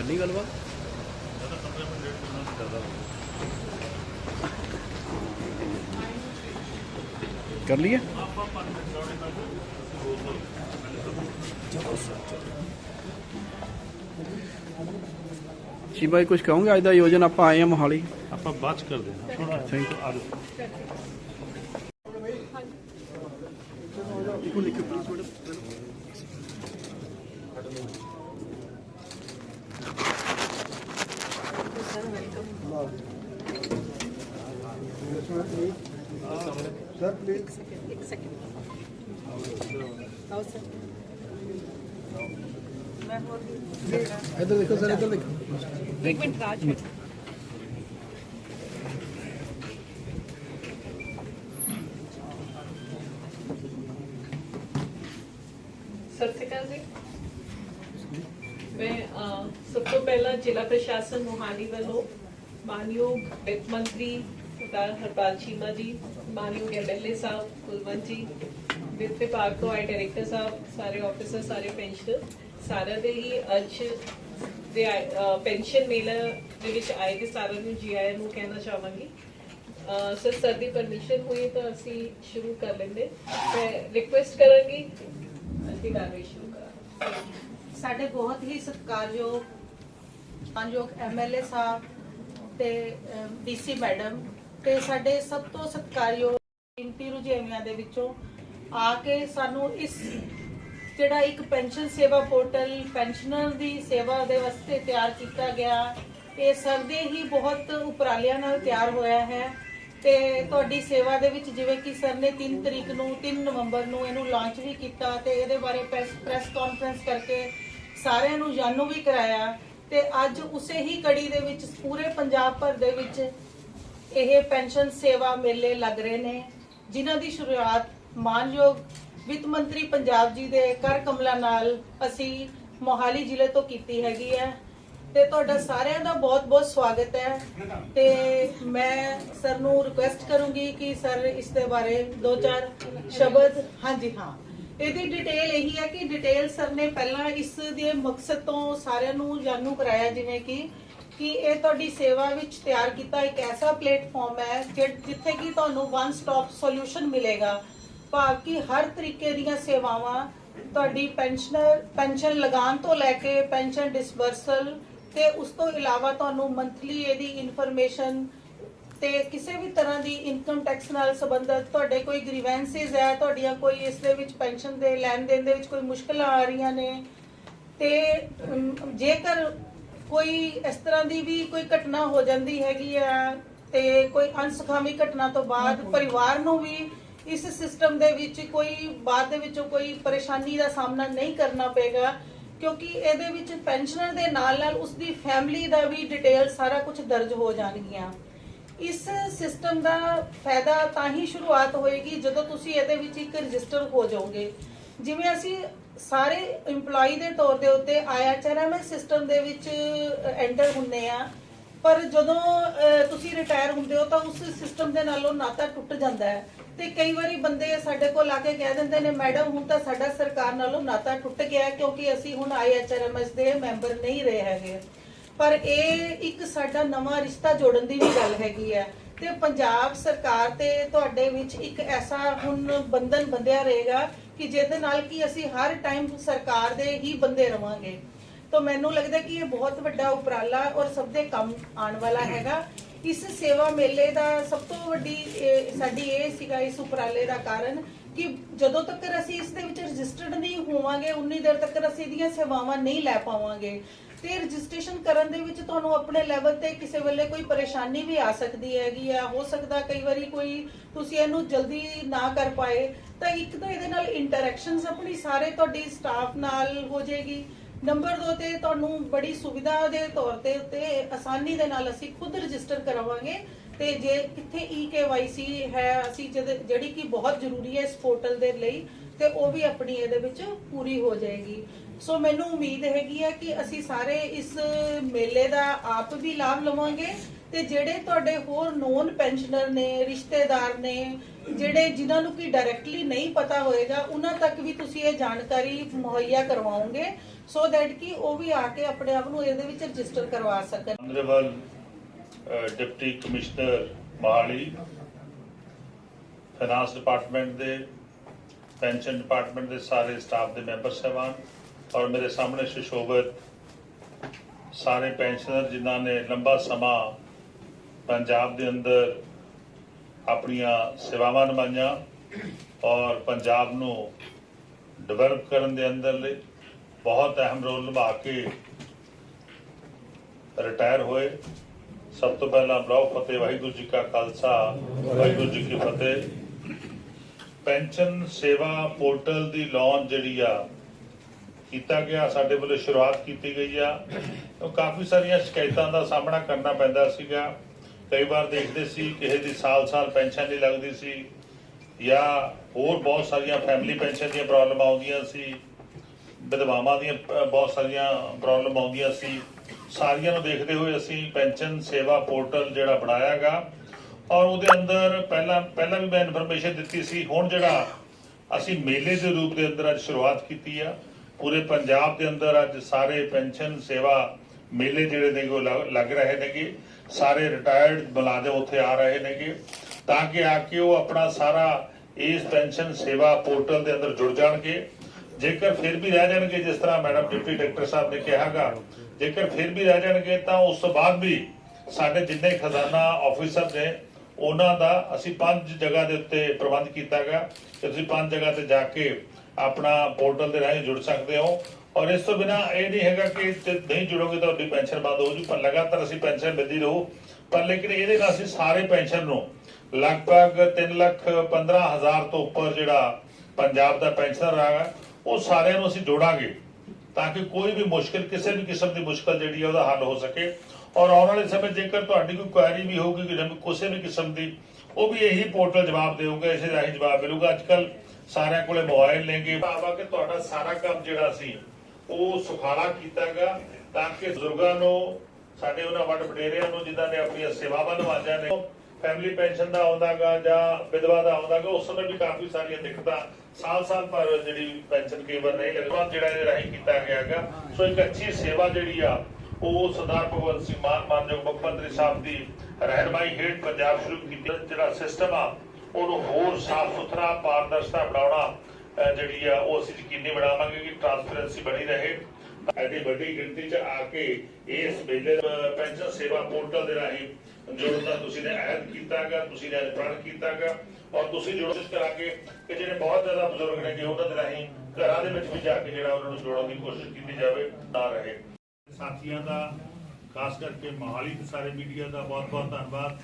ਕਰਨੀ ਗੱਲਬਾਤ ਕਰ ਲਈਏ। ਜੀ ਭਾਈ ਕੁਝ ਕਹੋਗੇ? ਅੱਜ ਦਾ ਆਯੋਜਨ ਆਪਾਂ ਆਏ ਆ ਮੋਹਾਲੀ। ਆਪਾਂ ਬਾਅਦ ਚ ਕਰਦੇ ਹਾਂ। ਥੋੜਾ ਆ ਜਾਓ। ਇੱਕ ਸੈਕਿੰਡ ਆਓ ਸਰ ਮੈਂ ਹੋਰ ਇੱਧਰ ਦੇਖੋ ਸਰ ਇੱਧਰ ਦੇਖੋ ਇੱਕ ਮਿੰਟ ਰਾਜ ਸਤਿ ਸ਼੍ਰੀ ਅਕਾਲ ਜੀ ਮੈਂ ਅਹ, ਸਭ ਤੋਂ ਪਹਿਲਾਂ ਮਾਨਯੋਗ ਵਿੱਤ ਮੰਤਰੀ ਸਰਦਾਰ ਹਰਪਾਲ ਚੀਮਾ ਜੀ, ਮਾਨਯੋਗ ਐਮਐਲਏ ਸਾਹਿਬ, ਕੁਲਵੰਤ ਜੀ, ਵਿੱਤ ਵਿਭਾਗ ਤੋਂ ਆਏ ਡਾਇਰੈਕਟਰ ਸਾਹਿਬ, ਸਾਰੇ ਆਫੀਸਰ, ਸਾਰੇ ਪੈਨਸ਼ਨਰ, ਸਾਰਿਆਂ ਦੇ ਹੀ ਅੱਜ ਦੇ ਪੈਨਸ਼ਨ ਮੇਲਾ ਦੇ ਵਿੱਚ ਆਏ ਤੇ ਸਾਰਿਆਂ ਨੂੰ ਜੀ ਨੂੰ ਕਹਿਣਾ ਚਾਹਾਂਗੀ। ਸਰ ਸਰ ਦੀ ਪਰਮਿਸ਼ਨ ਹੋਈ ਤਾਂ ਅਸੀਂ ਸ਼ੁਰੂ ਕਰ ਲੈਂਦੇ। ਮੈਂ ਰਿਕੁਐਸਟ ਕਰਾਂਗੀ, ਅਸੀਂ ਕਾਰਵਾਈ ਸ਼ੁਰੂ ਕਰਾਂਗੇ। ਸਾਡੇ ਬਹੁਤ ਹੀ ਸਤਿਕਾਰਯੋਗ, ਮਾਨਯੋਗ ਐਮਐਲਏ ਸਾਹਿਬ ਤੇ ਡੀਸੀ ਮੈਡਮ ਤੇ ਸਾਡੇ ਸਭ ਤੋਂ ਸਤਿਕਾਰਯੋਗ ਇੰਟੀ ਰੁਝੇਵਿਆਂ ਦੇ ਵਿੱਚੋਂ ਆ ਕੇ ਸਾਨੂੰ ਇਸ ਜਿਹੜਾ ਇੱਕ ਪੈਨਸ਼ਨ ਸੇਵਾ ਪੋਰਟਲ, ਪੈਨਸ਼ਨਰ ਦੀ ਸੇਵਾ ਦੇ ਵਾਸਤੇ ਤਿਆਰ ਕੀਤਾ ਗਿਆ। ਇਹ ਸਰ ਹੀ ਬਹੁਤ ਉਪਰਾਲਿਆਂ ਨਾਲ ਤਿਆਰ ਹੋਇਆ ਹੈ ਤੇ ਤੁਹਾਡੀ ਸੇਵਾ ਦੇ ਵਿੱਚ ਜਿਵੇਂ ਕਿ ਸਰ ਨੇ 3 ਤਰੀਕ ਨੂੰ 3 ਨਵੰਬਰ ਨੂੰ ਇਹਨੂੰ ਲਾਂਚ ਵੀ ਕੀਤਾ ਤੇ ਇਹਦੇ ਬਾਰੇ ਪ੍ਰੈਸ ਕਾਨਫਰੰਸ ਕਰਕੇ ਸਾਰਿਆਂ ਨੂੰ ਜਾਣੂ ਵੀ ਕਰਾਇਆ। ਤੇ ਅੱਜ ਉਸੇ ਹੀ ਕੜੀ ਦੇ ਵਿੱਚ, ਪੂਰੇ ਪੰਜਾਬ ਭਰ ਦੇ ਵਿੱਚ ਇਹ ਪੈਨਸ਼ਨ ਸੇਵਾ ਮੇਲੇ ਲੱਗ ਰਹੇ ਨੇ, ਜਿਨ੍ਹਾਂ ਦੀ ਸ਼ੁਰੂਆਤ ਮਾਨਯੋਗ ਵਿੱਤ ਮੰਤਰੀ ਪੰਜਾਬ ਜੀ ਦੇ ਕਰ ਕਮਲਾ ਨਾਲ ਅਸੀਂ ਮੋਹਾਲੀ ਜ਼ਿਲ੍ਹੇ ਤੋਂ ਕੀਤੀ ਹੈਗੀ ਹੈ। ਤੇ ਤੁਹਾਡਾ ਸਾਰਿਆਂ ਦਾ ਬਹੁਤ-ਬਹੁਤ ਸਵਾਗਤ ਹੈ। ਤੇ ਮੈਂ ਸਰ ਨੂੰ ਰਿਕੁਐਸਟ ਕਰੂੰਗੀ ਕਿ ਸਰ ਇਸ ਦੇ ਬਾਰੇ ਦੋ ਚਾਰ ਸ਼ਬਦ, ਹਾਂਜੀ, ਹਾਂ। ਇਹਦੀ ਡਿਟੇਲ ਇਹੀ ਹੈ ਕਿ ਡਿਟੇਲ ਸਰ ਨੇ ਪਹਿਲਾਂ ਇਸ ਦੇ ਮਕਸਦ ਤੋਂ ਸਾਰਿਆਂ ਨੂੰ ਜਾਣੂ ਕਰਾਇਆ, ਜਿਵੇਂ ਕਿ ਕਿ ਇਹ ਤੁਹਾਡੀ ਸੇਵਾ ਵਿੱਚ ਤਿਆਰ ਕੀਤਾ ਇੱਕ ਐਸਾ ਪਲੇਟਫਾਰਮ ਹੈ ਜਿੱਥੇ ਕਿ ਤੁਹਾਨੂੰ ਵਨ ਸਟਾਪ ਸੋਲੂਸ਼ਨ ਮਿਲੇਗਾ। ਭਾਵ ਕਿ ਹਰ ਤਰੀਕੇ ਦੀਆਂ ਸੇਵਾਵਾਂ ਤੁਹਾਡੀ ਪੈਨਸ਼ਨਰ ਪੈਨਸ਼ਨ ਲਗਾਉਣ ਤੋਂ ਲੈ ਕੇ ਪੈਨਸ਼ਨ ਡਿਸਬਰਸਲ ਤੇ ਉਸ ਤੋਂ ਇਲਾਵਾ ਤੁਹਾਨੂੰ ਮੰਥਲੀ ਇਹਦੀ ਇਨਫੋਰਮੇਸ਼ਨ ਤੇ ਕਿਸੇ ਵੀ ਤਰ੍ਹਾਂ ਦੀ ਇਨਕਮ ਟੈਕਸ ਨਾਲ ਸੰਬੰਧਿਤ ਤੁਹਾਡੇ ਕੋਈ ਗ੍ਰੀਵੈਂਸਿਸ ਹੈ ਤੁਹਾਡੀਆਂ ਕੋਈ ਇਸ ਦੇ ਵਿੱਚ ਪੈਨਸ਼ਨ ਦੇ ਲੈਣ ਦੇਣ ਦੇ ਵਿੱਚ ਕੋਈ ਮੁਸ਼ਕਲਾਂ ਆ ਰਹੀਆਂ ਨੇ ਤੇ ਜੇਕਰ ਕੋਈ ਇਸ ਤਰ੍ਹਾਂ ਦੀ ਵੀ ਕੋਈ ਘਟਨਾ ਹੋ ਜਾਂਦੀ ਹੈਗੀ ਆ ਤੇ ਕੋਈ ਅਨਸੁਖਾਵੀ ਘਟਨਾ ਤੋਂ ਬਾਅਦ ਪਰਿਵਾਰ ਨੂੰ ਵੀ ਇਸ ਸਿਸਟਮ ਦੇ ਵਿੱਚ ਕੋਈ ਬਾਅਦ ਦੇ ਵਿੱਚੋਂ ਕੋਈ ਪਰੇਸ਼ਾਨੀ ਦਾ ਸਾਹਮਣਾ ਨਹੀਂ ਕਰਨਾ ਪਏਗਾ ਕਿਉਂਕਿ ਇਹਦੇ ਵਿੱਚ ਪੈਨਸ਼ਨਰ ਦੇ ਨਾਲ ਨਾਲ ਉਸ ਦੀ ਫੈਮਿਲੀ ਦਾ ਵੀ ਡਿਟੇਲ ਸਾਰਾ ਕੁਝ ਦਰਜ ਹੋ ਜਾਣਗੀਆਂ। ਇਸ ਸਿਸਟਮ ਦਾ ਫਾਇਦਾ ਤਾਂ ਹੀ ਸ਼ੁਰੂਆਤ ਹੋਏਗੀ ਜਦੋਂ ਤੁਸੀਂ ਇਹਦੇ ਵਿੱਚ ਇੱਕ ਰਜਿਸਟਰ ਹੋ ਜਾਓਗੇ। ਜਿਵੇਂ ਅਸੀਂ ਸਾਰੇ EMPLOYEE ਦੇ ਤੌਰ ਦੇ ਉੱਤੇ ਆਈਐਚਆਰਐਮਐਸ ਸਿਸਟਮ ਦੇ ਵਿੱਚ ਐਂਟਰ ਹੁੰਦੇ ਆ ਪਰ ਜਦੋਂ ਤੁਸੀਂ ਰਿਟਾਇਰ ਹੁੰਦੇ ਹੋ ਤਾਂ ਉਸ ਸਿਸਟਮ ਦੇ ਨਾਲੋਂ ਨਾਤਾ ਟੁੱਟ ਜਾਂਦਾ ਹੈ। ਤੇ ਕਈ ਵਾਰੀ ਬੰਦੇ ਸਾਡੇ ਕੋਲ ਆ ਕੇ ਕਹਿ ਦਿੰਦੇ ਨੇ, ਮੈਡਮ, ਹੁਣ ਤਾਂ ਸਾਡਾ ਸਰਕਾਰ ਨਾਲੋਂ ਨਾਤਾ ਟੁੱਟ ਗਿਆ ਕਿਉਂਕਿ ਅਸੀਂ ਹੁਣ ਆਈਐਚਆਰਐਮਐਸ ਦੇ ਮੈਂਬਰ ਨਹੀਂ ਰਹੇ ਹੈਗੇ। ਪਰ ਇਹ ਇੱਕ ਸਾਡਾ ਨਵਾਂ ਰਿਸ਼ਤਾ ਜੋੜਨ ਦੀ ਵੀ ਗੱਲ ਹੈਗੀ ਹੈ। ਤੇ ਪੰਜਾਬ ਸਰਕਾਰ ਤੇ ਤੁਹਾਡੇ ਵਿੱਚ ਇੱਕ ਐਸਾ ਹੁਣ ਬੰਧਨ ਬੰਧਿਆ ਰਹੇਗਾ ਕਿ ਜਿਹਦੇ ਨਾਲ ਕਿ ਅਸੀਂ ਹਰ ਟਾਈਮ ਸਰਕਾਰ ਦੇ ਹੀ ਬੰਦੇ ਰਵਾਂਗੇ। ਤਾਂ ਮੈਨੂੰ ਲੱਗਦਾ ਕਿ ਇਹ ਬਹੁਤ ਵੱਡਾ ਉਪਰਾਲਾ ਔਰ ਸਭ ਦੇ ਕੰਮ ਆਉਣ ਵਾਲਾ ਹੈਗਾ। ਇਸ ਸੇਵਾ ਮੇਲੇ ਦਾ ਸਭ ਤੋਂ ਵੱਡੀ ਸਾਡੀ ਇਹ ਸੀਗਾ ਇਸ ਉਪਰਾਲੇ ਦਾ ਕਾਰਨ ਕਿ ਜਦੋਂ ਤੱਕ ਅਸੀਂ ਇਸ ਦੇ ਵਿੱਚ ਰਜਿਸਟਰਡ ਨਹੀਂ ਹੋਵਾਂਗੇ, ਉਨੀ ਦੇਰ ਤੱਕ ਅਸੀਂ ਇਹਦੀਆਂ ਸੇਵਾਵਾਂ ਨਹੀਂ ਲੈ ਪਾਵਾਂਗੇ। ਤੇ ਰਜਿਸਟ੍ਰੇਸ਼ਨ ਕਰਨ ਦੇ ਵਿੱਚ ਤੁਹਾਨੂੰ ਆਪਣੇ ਲੈਵਲ ਤੇ ਕਿਸੇ ਵੇਲੇ ਕੋਈ ਪਰੇਸ਼ਾਨੀ ਵੀ ਆ ਸਕਦੀ ਹੈਗੀ ਆ, ਹੋ ਸਕਦਾ ਕਈ ਵਾਰੀ ਕੋਈ ਤੁਸੀਂ ਇਹਨੂੰ ਜਲਦੀ ਨਾ ਕਰ ਪਾਏ, ਤਾਂ ਇੱਕ ਤਾਂ ਇਹਦੇ ਨਾਲ ਇੰਟਰੈਕਸ਼ਨਸ ਆਪਣੀ ਸਾਰੇ ਤੁਹਾਡੀ ਸਟਾਫ ਨਾਲ ਹੋ ਜਾਏਗੀ। ਨੰਬਰ 2 ਤੇ ਤੁਹਾਨੂੰ ਬੜੀ ਸੁਵਿਧਾ ਦੇ ਤੌਰ ਤੇ ਉੱਤੇ ਆਸਾਨੀ ਦੇ ਨਾਲ ਅਸੀਂ ਖੁਦ ਰਜਿਸਟਰ ਕਰਾਵਾਂਗੇ। ਤੇ ਜੇ ਕਿੱਥੇ ਈ ਕੇਵਾਈਸੀ ਹੈ, ਅਸੀਂ ਜਦ- ਜਿਹੜੀ ਕਿ ਬਹੁਤ ਜ਼ਰੂਰੀ ਹੈ ਇਸ ਪੋਰਟਲ ਦੇ ਲਈ ਤੇ ਉਹ ਵੀ ਆਪਣੀ ਇਹਦੇ ਵਿੱਚ ਪੂਰੀ ਹੋ ਜਾਏਗੀ। ਸੋ ਮੈਨੂੰ ਉਮੀਦ ਹੈਗੀ ਹੈ ਕਿ ਅਸੀਂ ਸਾਰੇ ਇਸ ਮੇਲੇ ਦਾ ਆਪ ਵੀ ਲਾਭ ਲਵਾਂਗੇ ਤੇ ਜਿਹੜੇ ਤੁਹਾਡੇ ਹੋਰ ਨੋਨ ਪੈਨਸ਼ਨਰ ਨੇ, ਰਿਸ਼ਤੇਦਾਰ ਨੇ, ਜਿਹੜੇ ਜਿਨ੍ਹਾਂ ਨੂੰ ਕੀ ਡਾਇਰੈਕਟਲੀ ਨਹੀਂ ਪਤਾ ਹੋਏਗਾ, ਉਹਨਾਂ ਤੱਕ ਵੀ ਤੁਸੀਂ ਇਹ ਜਾਣਕਾਰੀ ਮੁਹੱਈਆ ਕਰਵਾਓਗੇ ਸੋ ਦੈਟ ਕਿ ਉਹ ਵੀ ਆ ਕੇ ਆਪਣੇ ਆਪ ਨੂੰ ਇਹਦੇ ਵਿੱਚ ਰਜਿਸਟਰ ਕਰਵਾ ਸਕਣ। Honourable deputy commissioner Mohali, finance department ਦੇ ਪੈਨਸ਼ਨ ਡਿਪਾਰਟਮੈਂਟ ਦੇ ਸਾਰੇ ਸਟਾਫ ਦੇ ਮੈਂਬਰ ਸਹਿਬਾਨ ਔਰ ਮੇਰੇ ਸਾਹਮਣੇ ਸੁਸ਼ੋਭਿਤ ਸਾਰੇ ਪੈਨਸ਼ਨਰ ਜਿਨ੍ਹਾਂ ਨੇ ਲੰਬਾ ਸਮਾਂ ਪੰਜਾਬ ਦੇ ਅੰਦਰ ਆਪਣੀਆਂ ਸੇਵਾਵਾਂ ਨਿਭਾਈਆਂ ਔਰ ਪੰਜਾਬ ਨੂੰ ਡਿਵੈਲਪ ਕਰਨ ਦੇ ਅੰਦਰ ਲਈ ਬਹੁਤ ਅਹਿਮ ਰੋਲ ਨਿਭਾ ਕੇ ਰਿਟਾਇਰ ਹੋਏ। ਸਭ ਤੋਂ ਪਹਿਲਾਂ ਬਲਾਉ ਫਤਿਹ, ਵਾਹਿਗੁਰੂ ਜੀ ਕਾ ਖਾਲਸਾ, ਵਾਹਿਗੁਰੂ ਜੀ ਕੀ ਫਤਿਹ। ਪੈਨਸ਼ਨ ਸੇਵਾ ਪੋਰਟਲ ਦੀ ਲਾਂਚ ਜਿਹੜੀ ਆ, ਕੀਤਾ ਗਿਆ, ਸਾਡੇ ਵੱਲੋਂ ਸ਼ੁਰੂਆਤ ਕੀਤੀ ਗਈ ਆ। ਉਹ ਕਾਫੀ ਸਾਰੀਆਂ ਸ਼ਿਕਾਇਤਾਂ ਦਾ ਸਾਹਮਣਾ ਕਰਨਾ ਪੈਂਦਾ ਸੀਗਾ। ਕਈ ਵਾਰ ਦੇਖਦੇ ਸੀ, ਕਿਸੇ ਦੀ ਸਾਲ-ਸਾਲ ਪੈਨਸ਼ਨ ਨਹੀਂ ਲੱਗਦੀ ਸੀ ਜਾਂ ਹੋਰ ਬਹੁਤ ਸਾਰੀਆਂ ਫੈਮਿਲੀ ਪੈਨਸ਼ਨ ਦੀਆਂ ਪ੍ਰੋਬਲਮ ਆਉਂਦੀਆਂ ਸੀ, ਵਿਧਵਾਵਾਂ ਦੀਆਂ ਬਹੁਤ ਸਾਰੀਆਂ ਪ੍ਰੋਬਲਮ ਆਉਂਦੀਆਂ ਸੀ। ਸਾਰੀਆਂ ਨੂੰ ਦੇਖਦੇ ਹੋਏ ਅਸੀਂ ਪੈਨਸ਼ਨ ਸੇਵਾ ਪੋਰਟਲ ਜਿਹੜਾ ਬਣਾਇਆਗਾ ਔਰ ਉਹਦੇ ਅੰਦਰ ਪਹਿਲਾਂ ਪਹਿਲਾਂ ਵੀ ਮੈਂ ਇਨਫੋਰਮੇਸ਼ਨ ਦਿੱਤੀ ਸੀ, ਹੁਣ ਜਿਹੜਾ ਅਸੀਂ ਮੇਲੇ ਦੇ ਰੂਪ ਦੇ ਅੰਦਰ ਅੱਜ ਸ਼ੁਰੂਆਤ ਕੀਤੀ ਆ, ਪੂਰੇ ਪੰਜਾਬ ਦੇ ਅੰਦਰ ਅੱਜ ਸਾਰੇ ਪੈਨਸ਼ਨ ਸੇਵਾ ਮੇਲੇ ਜਿਹੜੇ ਨੇ ਉਹ ਲੱਗ- ਰਹੇ ਨੇਗੇ, ਸਾਰੇ ਰਿਟਾਇਰਡ ਮੁਲਾਜ਼ਮ ਉੱਥੇ ਆ ਰਹੇ ਨੇਗੇ, ਤਾਂ ਕਿ ਆ ਕੇ ਉਹ ਆਪਣਾ ਸਾਰਾ ਇਸ ਪੈਨਸ਼ਨ ਸੇਵਾ ਪੋਰਟਲ ਦੇ ਅੰਦਰ ਜੁੜ ਜਾਣਗੇ। ਜੇਕਰ ਫਿਰ ਵੀ ਰਹਿ ਜਾਣਗੇ, ਜਿਸ ਤਰ੍ਹਾਂ ਮੈਡਮ ਡਿਪਟੀ ਡਾਇਰੈਕਟਰ ਸਾਹਿਬ ਨੇ ਕਿਹਾਗਾ ਜੇਕਰ ਫਿਰ ਵੀ ਰਹਿ ਜਾਣਗੇ, ਤਾਂ ਉਸ ਤੋਂ ਬਾਅਦ ਵੀ ਸਾਡੇ ਜਿੰਨੇ ਖਜ਼ਾਨਾ ਆਫੀਸਰ ਨੇ ਉਹਨਾਂ ਦਾ ਅਸੀਂ ਪੰਜ ਜਗ੍ਹਾ ਦੇ ਉੱਤੇ ਪ੍ਰਬੰਧ ਕੀਤਾਗਾ ਕਿ ਤੁਸੀਂ ਪੰਜ ਜਗ੍ਹਾ ਤੇ ਜਾ ਕੇ ਆਪਣਾ ਪੋਰਟਲ ਦੇ ਰਾਹੀਂ ਜੁੜ ਸਕਦੇ ਹੋ। ਔਰ ਇਸ ਤੋਂ ਬਿਨਾ ਇਹ ਨਹੀਂ ਹੈਗਾ ਕਿ ਜੇ ਨਹੀਂ ਜੁੜੋਗੇ ਤਾਂ ਤੁਹਾਡੀ ਪੈਨਸ਼ਨ ਬੰਦ ਹੋ ਜੂ, ਪਰ ਲਗਾਤਾਰ ਅਸੀਂ ਪੈਨਸ਼ਨ ਮਿਲਦੀ ਰਹੂ। ਪਰ ਲੇਕਿਨ ਇਹਦੇ ਨਾਲ ਅਸੀਂ ਸਾਰੇ ਪੈਨਸ਼ਨ ਨੂੰ ਲਗਭਗ 3 ਲੱਖ 15 ਹਜ਼ਾਰ ਤੋਂ ਉੱਪਰ ਜਿਹੜਾ ਪੰਜਾਬ ਦਾ ਪੈਨਸ਼ਨਰ ਆਗਾ ਉਹ ਸਾਰਿਆਂ ਨੂੰ ਅਸੀਂ ਜੋੜਾਂਗੇ ਤਾਂ ਕਿ ਕੋਈ ਵੀ ਮੁਸ਼ਕਲ, ਕਿਸੇ ਵੀ ਕਿਸਮ ਦੀ ਮੁਸ਼ਕਲ ਜਿਹੜੀ ਹੈ ਉਹਦਾ ਹੱਲ ਹੋ ਸਕੇ। ਔਰ ਆਉਣ ਵਾਲੇ ਸਮੇਂ ਜੇਕਰ ਤੁਹਾਡੀ ਕੋਈ ਕੁਐਰੀ ਵੀ ਹੋਊਗੀ ਕਿ ਜਿਵੇਂ ਕਿਸੇ ਵੀ ਕਿਸਮ ਦੀ, ਉਹ ਵੀ ਇਹੀ ਪੋਰਟਲ ਜਵਾਬ ਦੇਊਗਾ, ਇਸੇ ਰਾਹੀਂ ਜਵਾਬ ਮਿਲੂਗਾ। ਅੱਜ ਕੱਲ ਸਾਰਿਆਂ ਕੋਲੇ ਮੋਬਾਈਲ ਨੇਗੇ। ਭਾਵਾ ਕਿ ਤੁਹਾਡਾ ਸਾਰਾ ਕੰਮ ਜਿਹੜਾ ਸੀ, ਉਹ ਸੁਖਾਲਾ ਕੀਤਾਗਾ ਤਾਂ ਕਿ ਬਜ਼ੁਰਗਾਂ ਨੂੰ, ਸਾਡੇ ਉਹਨਾਂ ਵੱਡ ਵਡੇਰਿਆਂ ਨੂੰ ਜਿਨ੍ਹਾਂ ਨੇ ਆਪਣੀਆਂ ਸੇਵਾਵਾਂ ਨਿਭਾਈਆਂ ਨੇ ਫੈਮਿਲੀ ਪੈਨਸ਼ਨ ਦਾ ਆਉਂਦਾਗਾ ਜਾਂ ਵਿਧਵਾ ਦਾ ਆਉਂਦਾਗਾ, ਉਸ ਸਮੇਂ ਵੀ ਕਾਫੀ ਸਾਰੀਆਂ ਦਿੱਕਤਾਂ ਸਾਲ ਸਾਲ ਪਰ ਜਿਹੜੀ ਪੈਨਸ਼ਨ ਕਈ ਨਹੀਂ ਲੱਗਦਾ ਜਿਹੜਾ ਇਹਦੇ ਰਾਹੀਂ ਕੀਤਾ ਗਿਆਗਾ। ਸੋ ਇੱਕ ਅੱਛੀ ਸੇਵਾ ਜਿਹੜੀ ਆ ਉਹ ਸਰਦਾਰ ਭਗਵੰਤ ਸਿੰਘ ਮਾਨ ਮਾਨਯੋਗ ਮੁੱਖ ਮੰਤਰੀ ਸਾਹਿਬ ਦੀ ਰਹਿਨਮਾਈ ਹੇਠ ਪੰਜਾਬ ਸ਼ੁਰੂ ਕੀਤੀ। ਜਿਹੜਾ ਸਿਸਟਮ ਆ, ਉਹਨੂੰ ਹੋਰ ਸਾਫ਼ ਸੁਥਰਾ, ਪਾਰਦਰਸ਼ਤਾ ਬਣਾਉਣਾ ਜਿਹੜੀ ਆ, ਉਹ ਅਸੀਂ ਯਕੀਨੀ ਬਣਾਵਾਂਗੇ ਕਿ ਟ੍ਰਾਂਸਪੇਰੈਂਸੀ ਬਣੀ ਰਹੇ। ਐਡੀ ਵੱਡੀ ਗਿਣਤੀ 'ਚ ਆ ਕੇ ਇਸ ਮੇਲੇ ਪੈਨਸ਼ਨ ਸੇਵਾ ਪੋਰਟਲ ਦੇ ਰਾਹੀਂ ਜੁੜਨ ਦਾ ਤੁਸੀਂ ਨੇ ਅਹਿਦ ਕੀਤਾਗਾ, ਤੁਸੀਂ ਨੇ ਪ੍ਰਣ ਕੀਤਾਗਾ। ਔਰ ਤੁਸੀਂ ਜੁੜੋ ਕਰਾਂਗੇ ਕਿ ਜਿਹੜੇ ਬਹੁਤ ਜ਼ਿਆਦਾ ਬਜ਼ੁਰਗ ਨੇ ਕਿ ਉਹਨਾਂ ਦੇ ਰਾਹੀਂ ਘਰਾਂ ਦੇ ਵਿੱਚ ਵੀ ਜਾ ਕੇ ਜਿਹੜਾ ਉਹਨਾਂ ਨੂੰ ਜੋੜਨ ਦੀ ਕੋਸ਼ਿਸ਼ ਕੀਤੀ ਜਾਵੇ, ਨਾ ਰਹੇ। ਸਾਥੀਆਂ ਦਾ, ਖਾਸ ਕਰਕੇ ਮੋਹਾਲੀ ਦੇ ਸਾਰੇ ਮੀਡੀਆ ਦਾ ਬਹੁਤ ਬਹੁਤ ਧੰਨਵਾਦ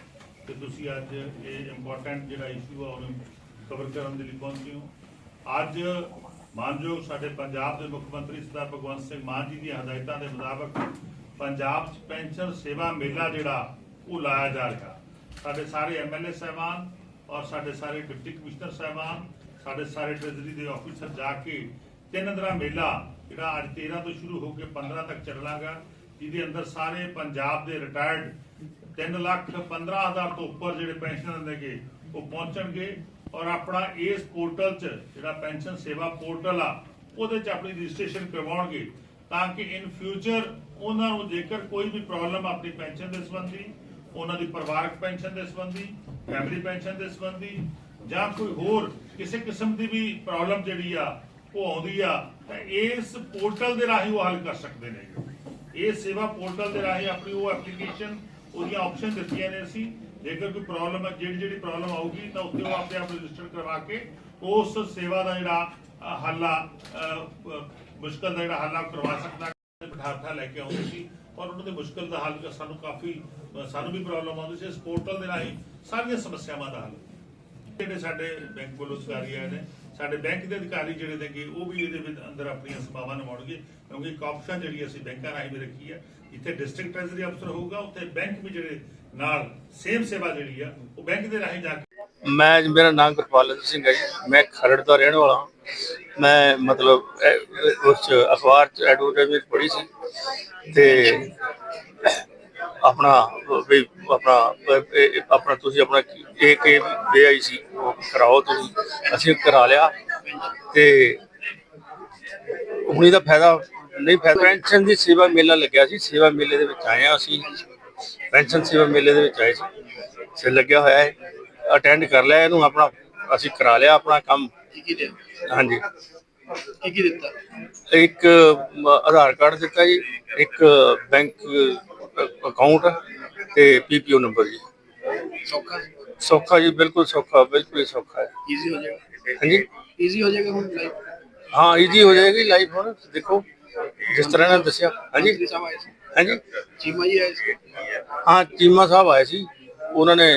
ਕਿ ਤੁਸੀਂ ਅੱਜ ਇਹ ਇੰਪੋਰਟੈਂਟ ਜਿਹੜਾ ਇਸ਼ੂ ਆ ਉਹਨੂੰ ਕਵਰ ਕਰਨ ਦੇ ਲਈ ਪਹੁੰਚੇ ਹੋ। ਅੱਜ ਮਾਨਯੋਗ ਸਾਡੇ ਪੰਜਾਬ ਦੇ ਮੁੱਖ ਮੰਤਰੀ ਸਰਦਾਰ ਭਗਵੰਤ ਸਿੰਘ ਮਾਨ ਜੀ ਦੀਆਂ ਹਦਾਇਤਾਂ ਦੇ ਮੁਤਾਬਕ ਪੰਜਾਬ 'ਚ ਪੈਨਸ਼ਨ ਸੇਵਾ ਮੇਲਾ ਜਿਹੜਾ ਉਹ ਲਾਇਆ ਜਾ ਰਿਹਾ। ਸਾਡੇ ਸਾਰੇ ਐਮਐਲਏ ਸਹਿਬਾਨ ਔਰ ਸਾਡੇ ਸਾਰੇ ਡਿਪਟੀ ਕਮਿਸ਼ਨਰ ਸਹਿਬਾਨ, ਸਾਡੇ ਸਾਰੇ ਟ੍ਰੈਜਰੀ ਦੇ ਆਫੀਸਰ ਜਾ ਕੇ ਤਿੰਨ ਦਿਨਾਂ ਮੇਲਾ ਜਿਹੜਾ ਅੱਜ 13 ਤੋਂ ਸ਼ੁਰੂ ਹੋ ਕੇ 15 ਤੱਕ ਚੱਲਾਂਗਾ ਜਿਹਦੇ ਅੰਦਰ ਸਾਰੇ ਪੰਜਾਬ ਦੇ ਰਿਟਾਇਰਡ 3 ਲੱਖ 15 ਹਜ਼ਾਰ ਤੋਂ ਉੱਪਰ ਜਿਹੜੇ ਪੈਨਸ਼ਨਰ ਨੇਗੇ, ਉਹ ਪਹੁੰਚਣਗੇ ਔਰ ਆਪਣਾ ਇਸ ਪੋਰਟਲ 'ਚ ਜਿਹੜਾ ਪੈਨਸ਼ਨ ਸੇਵਾ ਪੋਰਟਲ ਆ, ਉਹਦੇ 'ਚ ਆਪਣੀ ਰਜਿਸਟ੍ਰੇਸ਼ਨ ਕਰਵਾਉਣਗੇ ਤਾਂ ਕਿ ਇਨ ਫਿਊਚਰ ਉਹਨਾਂ ਨੂੰ ਜੇਕਰ ਕੋਈ ਵੀ ਪ੍ਰੋਬਲਮ ਆਪਣੀ ਪੈਨਸ਼ਨ ਦੇ ਸੰਬੰਧੀ, ਉਹਨਾਂ ਦੀ ਪਰਿਵਾਰਕ ਪੈਨਸ਼ਨ ਦੇ ਸੰਬੰਧੀ ਫੈਮਿਲੀ ਪੈਨਸ਼ਨ ਦੇ ਸੰਬੰਧੀ ਜਾਂ ਕੋਈ ਹੋਰ ਕਿਸੇ ਕਿਸਮ ਦੀ ਵੀ ਪ੍ਰੋਬਲਮ ਜਿਹੜੀ ਆ ਉਹ ਆ ਤਾਂ ਇਸ ਪੋਰਟਲ ਦੇ ਰਾਹੀਂ ਉਹ ਹੱਲ ਕਰ ਸਕਦੇ ਨੇ। ਇਹ ਸੇਵਾ ਪੋਰਟਲ ਦੇ ਰਾਹੀਂ ਆਪਣੀ ਉਹ ਐਪਲੀਕੇਸ਼ਨ ਉਹਦੀਆਂ ਆਪਸ਼ਨ ਦਿੱਤੀਆਂ ਨੇ ਅਸੀਂ। ਜੇਕਰ ਕੋਈ ਪ੍ਰੋਬਲਮ ਹੈ ਜਿਹੜੀ ਜਿਹੜੀ ਪ੍ਰੋਬਲਮ ਆਊਗੀ ਤਾਂ ਉੱਥੇ ਉਹ ਆਪਣੇ ਆਪ ਰਜਿਸਟਰ ਕਰਵਾ ਕੇ ਉਸ ਸੇਵਾ ਦਾ ਜਿਹੜਾ ਅ, ਹੱਲ ਆ ਅ, ਮੁਸ਼ਕਲ ਦਾ ਜਿਹੜਾ ਹੱਲ ਆ ਕਰਵਾ ਸਕਦਾ। ਬਿਠਾਠਾ ਲੈ ਕੇ ਆਉਂਦੇ ਸੀ ਔਰ ਉਹਨਾਂ ਦੇ ਮੁਸ਼ਕਲ ਦਾ ਹੱਲ ਸਾਨੂੰ ਕਾਫੀ ਸਾਨੂੰ ਵੀ ਪ੍ਰੋਬਲਮ ਆਉਂਦੀ ਸੀ। ਇਸ ਪੋਰਟਲ ਦੇ ਰਾਹੀਂ ਸਾਰੀਆਂ ਸਮੱਸਿਆਵਾਂ ਦਾ ਹੱਲ। ਜਿਹੜੇ ਸਾਡੇ ਬੈਂਕ ਵੱਲੋਂ ਅਧਿਕਾਰੀ ਆਏ ਨੇ ਸਾਡੇ ਬੈਂਕ ਦੇ ਅਧਿਕਾਰੀ ਜਿਹੜੇ ਨੇਗੇ, ਉਹ ਵੀ ਇਹਦੇ ਵਿੱਚ ਅੰਦਰ ਆਪਣੀਆਂ ਸੇਵਾਵਾਂ ਨਿਭਾਉਣਗੇ, ਕਿਉਂਕਿ ਇੱਕ ਜਿਹੜੀ ਅਸੀਂ ਬੈਂਕਾਂ ਰਾਹੀਂ ਵੀ ਰੱਖੀ ਹੈ ਜਿੱਥੇ ਡਿਸਟ੍ਰਿਕਟ ਟ੍ਰੈਜਰੀ ਅਫਸਰ ਹੋਊਗਾ, ਉੱਥੇ ਬੈਂਕ ਵੀ ਜਿਹੜੇ ਨਾਲ ਸੇਮ ਸੇਵਾ ਜਿਹੜੀ ਆ, ਉਹ ਬੈਂਕ ਦੇ ਰਾਹੀਂ ਜਾ ਕੇ ਮੈਂ, ਮੇਰਾ ਨਾਮ ਗੁਰਪਾਲ ਸਿੰਘ ਹੈ ਜੀ, ਮੈਂ ਖਰੜ ਦਾ ਰਹਿਣ ਵਾਲਾ ਹਾਂ। ਮੈਂ ਮਤਲਬ ਉਸ ਅਖਬਾਰ ਚ ਐਡਵਰਟਾਈਜ਼ਮੈਂਟ ਪੜ੍ਹੀ ਸੀ ਤੇ ਆਪਣਾ ਵੀ ਆਪਣਾ ਇਹ- ਆਪਣਾ ਤੁਸੀਂ ਆਪਣਾ ਇਹ ਦੇ ਆਈ ਸੀ ਉਹ ਕਰਾਓ ਤੁਸੀਂ ਅਸੀਂ ਕਰਾ ਲਿਆ। ਤੇ ਹੁਣੀ ਦਾ ਫਾਇਦਾ ਨਹੀਂ ਫਾਇਦਾ ਪੈਨਸ਼ਨ ਦੀ ਸੇਵਾ ਮੇਲਾ ਲੱਗਿਆ ਸੀ ਸੇਵਾ ਮੇਲੇ ਦੇ ਵਿੱਚ ਆਏ ਆ ਅਸੀਂ। ਪੈਨਸ਼ਨ ਸੇਵਾ ਮੇਲੇ ਦੇ ਵਿੱਚ ਆਏ ਸੀ ਸੇ ਲੱਗਿਆ ਹੋਇਆ ਹੈ ਅਟੈਂਡ ਕਰ ਲਿਆ ਇਹਨੂੰ ਆਪਣਾ ਅਸੀਂ ਕਰਾ ਲਿਆ ਆਪਣਾ ਕੰਮ। ਕੀ ਕੀ ਦੇ ਹਾਂਜੀ। ਕੀ ਕੀ ਦਿੱਤਾ? ਇੱਕ ਮ, ਆਧਾਰ ਕਾਰਡ ਦਿੱਤਾ ਜੀ ਇੱਕ ਬੈਂਕ ਅਕਾਊਂਟ ਤੇ ਪੀਪੀਓ ਨੰਬਰ ਜੀ। ਸੌਖਾ ਸੌਖਾ ਜੀ ਬਿਲਕੁਲ ਸੌਖਾ ਬਿਲਕੁਲ ਹੀ ਸੌਖਾ ਹੈ। ਈਜ਼ੀ ਹੋ ਜਾਏਗਾ। ਹਾਂਜੀ? ਈਜ਼ੀ ਹੋ ਜਾਏਗਾ ਹੁਣ ਲਾਈਫ ਹਾਂ ਈਜ਼ੀ ਹੋ ਜਾਏਗੀ ਲਾਈਫ ਹੁਣ ਦੇਖੋ ਜਿਸ ਤਰ੍ਹਾਂ ਇਹਨਾਂ ਦੱਸਿਆ। ਹਾਂਜੀ? ਹਾਂਜੀ? ਚੀਮਾ ਜੀ ਆਏ ਸੀ? ਹਾਂ ਚੀਮਾ ਸਾਹਿਬ ਆਏ ਸੀ। ਉਹਨਾਂ ਨੇ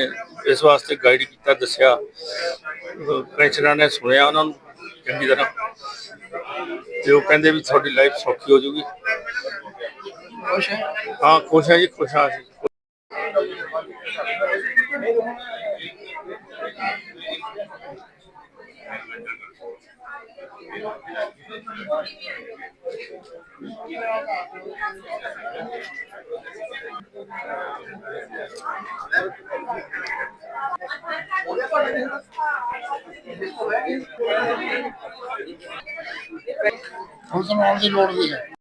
ਇਸ ਵਾਸਤੇ ਗਾਈਡ ਕੀਤਾ ਦੱਸਿਆ। ਪੈਨਸ਼ਨਰਾਂ ਨੇ ਸੁਣਿਆ ਉਹਨਾਂ ਨੂੰ ਚੰਗੀ ਤਰ੍ਹਾਂ। ਤੇ ਉਹ ਕਹਿੰਦੇ ਵੀ ਤੁਹਾਡੀ ਲਾਈਫ ਸੌਖੀ ਹੋ ਜਾਊਗੀ। ਖੁਸ਼ ਹੈ? ਹਾਂ ਖੁਸ਼ ਹੈ ਜੀ ਖੁਸ਼ ਹਾਂ ਜੀ ਹੁਣ ਤੁਹਾਨੂੰ ਆਉਣ ਦੀ ਲੋੜ ਨਹੀਂ ਹੈ।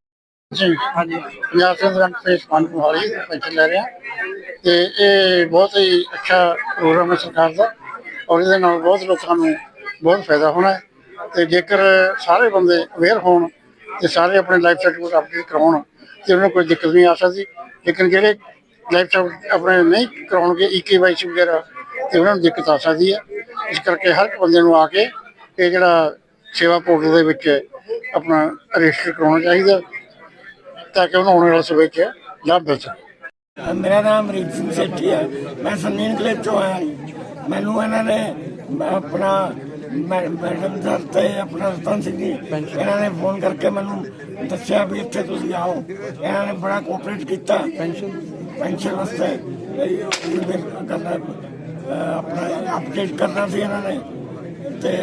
ਜੀ, ਹਾਂਜੀ। ਪੰਜਾਬ ਸੰਗਰਮ ਫੇਸ 1 ਮੁਹਾਲੀ ਪੈਨਸ਼ਨ ਲੈ ਰਿਹਾ। ਹਾਂ ਤੇ ਇਹ ਬਹੁਤ ਹੀ ਅੱਛਾ ਪ੍ਰੋਗਰਾਮ ਹੈ ਸਰਕਾਰ ਦਾ ਔਰ ਇਹਦੇ ਨਾਲ ਬਹੁਤ ਲੋਕਾਂ ਨੂੰ ਬਹੁਤ ਫਾਇਦਾ ਹੋਣਾ ਹੈ। ਤੇ ਜੇਕਰ ਸਾਰੇ ਬੰਦੇ ਅਵੇਅਰ ਹੋਣ ਤੇ ਸਾਰੇ ਆਪਣੇ ਲਾਈਫ ਸਰਟੀਫਿਕੇਟ ਅਪਡੇਟ ਕਰਾਉਣ ਤੇ ਉਹਨਾਂ ਨੂੰ ਕੋਈ ਦਿੱਕਤ ਨਹੀਂ ਆ ਸਕਦੀ। ਲੇਕਿਨ ਜਿਹੜੇ ਲਾਈਫ ਸਰਟੀਫਿਕੇਟ ਆਪਣੇ ਨਹੀਂ ਕਰਾਉਣਗੇ ਈਕੇਵਾਈਸੀ ਵਗੈਰਾ, ਤੇ ਉਹਨਾਂ ਨੂੰ ਦਿੱਕਤ ਆ ਸਕਦੀ ਹੈ। ਇਸ ਕਰਕੇ ਹਰ ਇੱਕ ਬੰਦੇ ਨੂੰ ਆ ਕੇ ਇਹ ਜਿਹੜਾ ਸੇਵਾ ਪੋਰਟਲ ਦੇ ਵਿੱਚ ਆਪਣਾ ਰਜਿਸਟਰ ਕਰਾਉਣਾ ਚਾਹੀਦਾ। ਤਾਂ ਕਿ ਉਹਨਾਂ ਆਉਣ ਵਾਲੇ ਸਮੇਂ 'ਚ ਲਾਭ ਮਿਲ ਸਕੇ। ਮੇਰਾ ਨਾਮ ਅਮਰੀਕ ਸਿੰਘ ਸੇਠੀ ਹੈ ਮੈਂ ਸੰਦੀਨ ਕਲੇਬ ਤੋਂ ਆਇਆ ਜੀ। ਮੈਨੂੰ ਇਹਨਾਂ ਨੇ ਆਪਣਾ ਮੈਡਮ ਸਰ ਤੇ ਆਪਣਾ ਰਤਨ ਸਿੰਘ ਜੀ ਇਹਨਾਂ ਨੇ ਫੋਨ ਕਰਕੇ ਮੈਨੂੰ ਦੱਸਿਆ ਵੀ ਇੱਥੇ ਤੁਸੀਂ ਆਓ। ਇਹਨਾਂ ਨੇ ਬੜਾ ਕੋਆਪਰੇਟ ਕੀਤਾ। ਪੈਨਸ਼ਨ ਪੈਨਸ਼ਨ ਵਾਸਤੇ ਇਹ ਉਹ ਕਰਨਾ ਆਪਣਾ ਅਪਡੇਟ ਕਰਨਾ ਸੀ ਇਹਨਾਂ ਨੇ। ਤੇ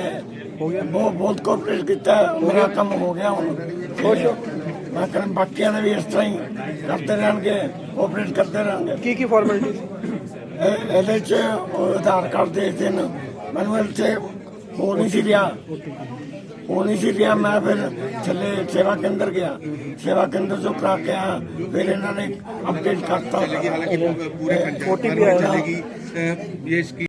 ਬਹੁਤ ਬਹੁਤ ਕੋਆਪਰੇਟ ਕੀਤਾ। ਮੇਰਾ ਕੰਮ ਹੋ ਗਿਆ ਹੁਣ। ਖੁਸ਼ ਮੈਂ ਕਰਨ ਬਾਕੀਆਂ ਨੇ ਵੀ ਇਸ ਤਰ੍ਹਾਂ ਹੀ ਕਰਦੇ ਰਹਿਣਗੇ ਕੋਆਪਰੇਟ ਕਰਦੇ ਰਹਿਣਗੇ। ਕੀ ਕੀ ਫਾਰਮੈਲਿਟੀ ਇਹ- ਇਹਦੇ ਚ ਉਹ ਆਧਾਰ ਕਾਰਡ ਦੇ ਦਿਨ ਮੈਨੂੰ ਇਹ 'ਚ ਹੋ ਨਹੀਂ ਸੀ ਰਿਹਾ। ਹੋ ਨਹੀਂ ਸੀ ਰਿਹਾ ਮੈਂ ਫਿਰ ਥੱਲੇ ਸੇਵਾ ਕੇਂਦਰ ਗਿਆ। ਸੇਵਾ ਕੇਂਦਰ ਤੋਂ ਕਰਾ ਕੇ ਆਇਆ ਫਿਰ ਇਹਨਾਂ ਨੇ ਅਪਡੇਟ ਕਰਤਾ। ਓਟੀਪੀ ਆਇਆ।